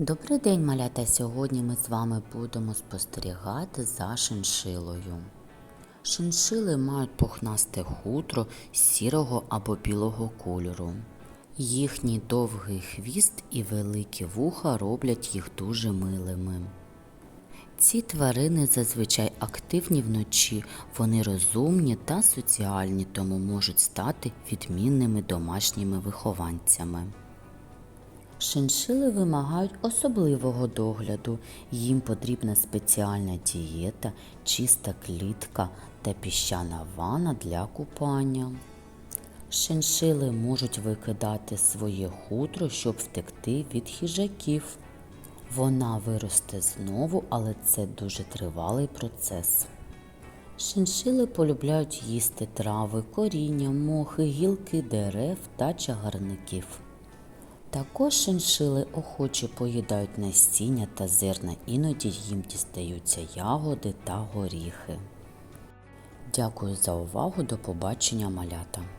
Добрий день, малята! Сьогодні ми з вами будемо спостерігати за шиншилою. Шиншили мають пухнасте хутро сірого або білого кольору. Їхній довгий хвіст і великі вуха роблять їх дуже милими. Ці тварини зазвичай активні вночі, вони розумні та соціальні, тому можуть стати відмінними домашніми вихованцями. Шиншили вимагають особливого догляду. Їм потрібна спеціальна дієта, чиста клітка та піщана ванна для купання. Шиншили можуть викидати своє хутро, щоб втекти від хижаків. Вона виросте знову, але це дуже тривалий процес. Шиншили полюбляють їсти трави, коріння, мохи, гілки дерев та чагарників. Також шиншили охоче поїдають насіння та зерна, іноді їм дістаються ягоди та горіхи. Дякую за увагу, до побачення малята!